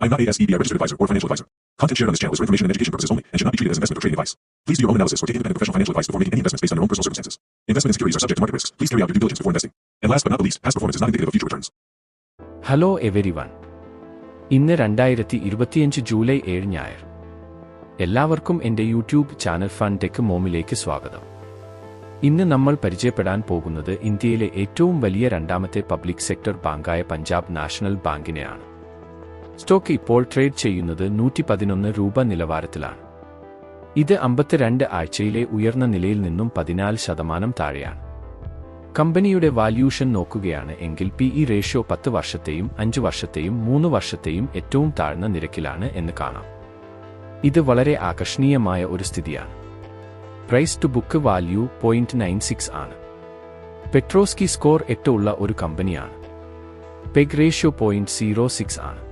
I am not a SEBI registered advisor or financial advisor. Content shared on this channel is for information and education purposes only and should not be treated as investment or trading advice. Please do your own analysis or take independent professional financial advice before making any investments based on your own personal circumstances. Investment in securities are subject to market risks. Please carry out your due diligence before investing. And last but not the least, past performance is not indicative of future returns. Hello everyone ഇന്ന് രണ്ടായിരത്തി ഇരുപത്തിയഞ്ച് July ഏഴ് ഞായർ എല്ലാവർക്കും എന്റെ YouTube channel fun tech മോമിലേക്ക് സ്വാഗതം ഇന്ന് നമ്മൾ പരിചയപ്പെടാൻ പോകുന്നത് ഇന്ത്യയിലെ ഏറ്റവും വലിയ രണ്ടാമത്തെ പബ്ലിക് സെക്ടർ ബാങ്കായ പഞ്ചാബ് നാഷണൽ ബാങ്കിനെയാണ് സ്റ്റോക്ക് ഇപ്പോൾ ട്രേഡ് ചെയ്യുന്നത് നൂറ്റി പതിനൊന്ന് രൂപ നിലവാരത്തിലാണ്. ഇത് അമ്പത്തിരണ്ട് ആഴ്ചയിലെ ഉയർന്ന നിലയിൽ നിന്നും പതിനാല് ശതമാനം താഴെയാണ്. കമ്പനിയുടെ വാല്യൂഷൻ നോക്കുകയാണ് എങ്കിൽ പി ഇ റേഷ്യോ പത്ത് വർഷത്തെയും അഞ്ച് വർഷത്തെയും മൂന്ന് വർഷത്തെയും ഏറ്റവും താഴ്ന്ന നിരക്കിലാണ് എന്ന് കാണാം. ഇത് വളരെ ആകർഷണീയമായ ഒരു സ്ഥിതിയാണ്. Price to book value point nine six ആണ്. പെട്രോസ്കി സ്കോർ എട്ട് ഉള്ള ഒരു കമ്പനിയാണ്. PEG ratio point zero six ആണ്.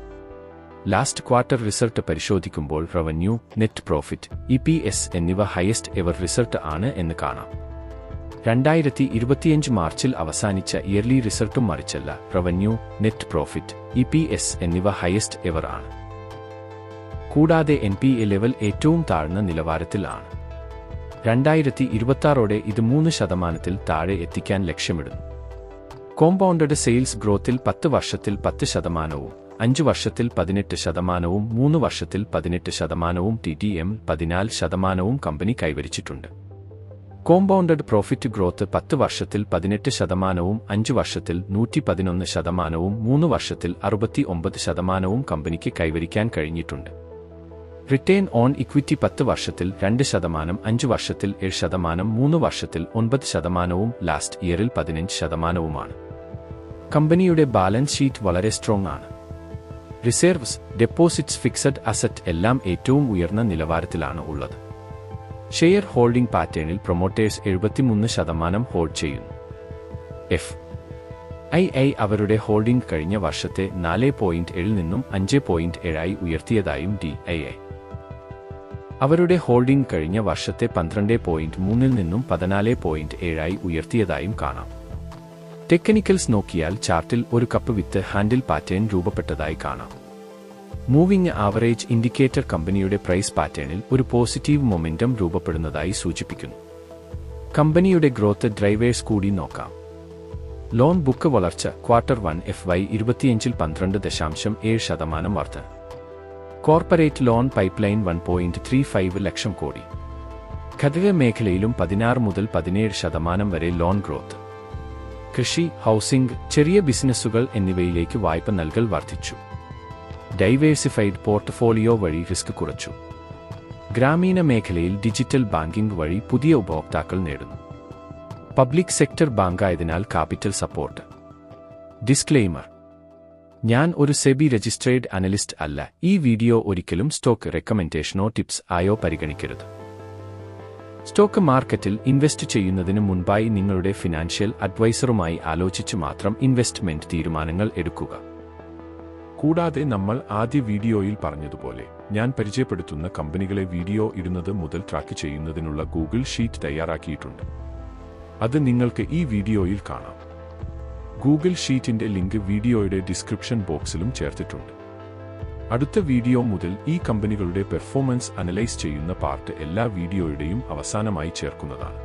ലാസ്റ്റ് ക്വാർട്ടർ റിസൾട്ട് പരിശോധിക്കുമ്പോൾ revenue net profit E P S എന്നിവ ഹയസ്റ്റ് എവർ റിസൾട്ട് ആണ് എന്ന് കാണാം. രണ്ടായിരത്തി ഇരുപത്തിയഞ്ച് മാർച്ചിൽ അവസാനിച്ച ഇയർലി റിസൾട്ടും മറിച്ചല്ല revenue net profit E P S എന്നിവ ഹയസ്റ്റ് എവർ ആണ്. കൂടാതെ എൻ പി എ ലെവൽ ഏറ്റവും താഴ്ന്ന നിലവാരത്തിലാണ് രണ്ടായിരത്തി ഇരുപത്തിയാറോടെ ഇത് മൂന്ന് ശതമാനത്തിൽ താഴെ എത്തിക്കാൻ ലക്ഷ്യമിടുന്നു. കോമ്പൗണ്ടഡ് സെയിൽസ് ഗ്രോത്തിൽ പത്ത് വർഷത്തിൽ പത്ത് ശതമാനവും അഞ്ച് വർഷത്തിൽ പതിനെട്ട് ശതമാനവും മൂന്ന് വർഷത്തിൽ പതിനെട്ട് ശതമാനവും ടി ടി എം പതിനാല് ശതമാനവും കമ്പനി കൈവരിച്ചിട്ടുണ്ട്. കോമ്പൗണ്ടഡ് പ്രോഫിറ്റ് ഗ്രോത്ത് പത്ത് വർഷത്തിൽ പതിനെട്ട് ശതമാനവും അഞ്ച് വർഷത്തിൽ നൂറ്റി പതിനൊന്ന് ശതമാനവും മൂന്ന് വർഷത്തിൽ അറുപത്തി ഒമ്പത് ശതമാനവും കമ്പനിക്ക് കൈവരിക്കാൻ കഴിഞ്ഞിട്ടുണ്ട്. റിട്ടേൺ ഓൺ ഇക്വിറ്റി പത്ത് വർഷത്തിൽ രണ്ട് ശതമാനം അഞ്ച് വർഷത്തിൽ ഏഴ് ശതമാനം മൂന്ന് വർഷത്തിൽ ഒൻപത് ശതമാനവും ലാസ്റ്റ് ഇയറിൽ പതിനഞ്ച് ശതമാനവുമാണ്. കമ്പനിയുടെ ബാലൻസ് ഷീറ്റ് വളരെ സ്ട്രോങ് ആണ്. റിസർവ്സ് ഡെപ്പോസിറ്റ്സ് ഫിക്സഡ് അസറ്റ് എല്ലാം ഏറ്റവും ഉയർന്ന നിലവാരത്തിലാണ് ഉള്ളത്. ഷെയർ ഹോൾഡിംഗ് പാറ്റേണിൽ പ്രൊമോട്ടേഴ്സ് എഴുപത്തിമൂന്ന് ശതമാനം ഹോൾഡ് ചെയ്യുന്നു. എഫ് ഐ ഐ അവരുടെ ഹോൾഡിംഗ് കഴിഞ്ഞ വർഷത്തെ നാല് പോയിന്റ് ഏഴിൽ നിന്നും അഞ്ച് പോയിന്റ് ഏഴായി ഉയർത്തിയതായും ഡി ഐ ഐ അവരുടെ ഹോൾഡിംഗ് കഴിഞ്ഞ വർഷത്തെ പന്ത്രണ്ട് പോയിന്റ് മൂന്നിൽ നിന്നും പതിനാല് പോയിന്റ് ഏഴായി ഉയർത്തിയതായും കാണാം. ടെക്നിക്കൽസ് നോക്കിയാൽ ചാർട്ടിൽ ഒരു കപ്പ് വിത്ത് ഹാൻഡിൽ പാറ്റേൺ രൂപപ്പെട്ടതായി കാണാം. മൂവിംഗ് ആവറേജ് ഇൻഡിക്കേറ്റർ കമ്പനിയുടെ പ്രൈസ് പാറ്റേണിൽ ഒരു പോസിറ്റീവ് മൊമെന്റം രൂപപ്പെടുന്നതായി സൂചിപ്പിക്കുന്നു. കമ്പനിയുടെ ഗ്രോത്ത് ഡ്രൈവേഴ്സ് കൂടി നോക്കാം. ലോൺ ബുക്ക് വളർച്ച ക്വാർട്ടർ വൺ എഫ് വൈ ഇരുപത്തിയഞ്ചിൽ പന്ത്രണ്ട് ദശാംശം ഏഴ് ശതമാനം വർധന corporate loan pipeline one point three five ലക്ഷം കോടി. ഖതക മേഖലയിലും പതിനാറ് മുതൽ പതിനേഴ് ശതമാനം വരെ ലോൺ ഗ്രോത്ത് കൃഷി ഹൗസിംഗ് ചെറിയ ബിസിനസ്സുകൾ എന്നിവയിലേക്ക് വായ്പ നൽകൽ വർദ്ധിച്ചു. ഡൈവേഴ്സിഫൈഡ് പോർട്ട്ഫോളിയോ വഴി റിസ്ക് കുറച്ചു. ഗ്രാമീണ മേഖലയിൽ ഡിജിറ്റൽ ബാങ്കിംഗ് വഴി പുതിയ ഉപഭോക്താക്കൾ നേടുന്നു. പബ്ലിക് സെക്ടർ ബാങ്കായതിനാൽ കാപ്പിറ്റൽ സപ്പോർട്ട്. ഡിസ്ക്ലെയ്മർ. ഞാൻ ഒരു സെബി രജിസ്ട്രേഡ് അനലിസ്റ്റ് അല്ല. ഈ വീഡിയോ ഒരിക്കലും സ്റ്റോക്ക് റെക്കമെൻഡേഷനോ ടിപ്സ് ആയോ പരിഗണിക്കരുത്. സ്റ്റോക്ക് മാർക്കറ്റിൽ ഇൻവെസ്റ്റ് ചെയ്യുന്നതിന് മുൻപായി നിങ്ങളുടെ ഫിനാൻഷ്യൽ അഡ്വൈസറുമായി ആലോചിച്ച് മാത്രം ഇൻവെസ്റ്റ്മെന്റ് തീരുമാനങ്ങൾ എടുക്കുക. കൂടാതെ നമ്മൾ ആദ്യ വീഡിയോയിൽ പറഞ്ഞതുപോലെ ഞാൻ പരിചയപ്പെടുത്തുന്ന കമ്പനികളെ വീഡിയോ ഇടുന്നത് മുതൽ ട്രാക്ക് ചെയ്യുന്നതിനുള്ള ഗൂഗിൾ ഷീറ്റ് തയ്യാറാക്കിയിട്ടുണ്ട്. അത് നിങ്ങൾക്ക് ഈ വീഡിയോയിൽ കാണാം. ഗൂഗിൾ ഷീറ്റിന്റെ ലിങ്ക് വീഡിയോയുടെ ഡിസ്ക്രിപ്ഷൻ ബോക്സിലും ചേർത്തിട്ടുണ്ട്. അടുത്ത വീഡിയോ മുതൽ ഈ കമ്പനികളുടെ പെർഫോമൻസ് അനലൈസ് ചെയ്യുന്ന പാർട്ട് എല്ലാ വീഡിയോയുടെയും അവസാനമായി ചേർക്കുന്നതാണ്.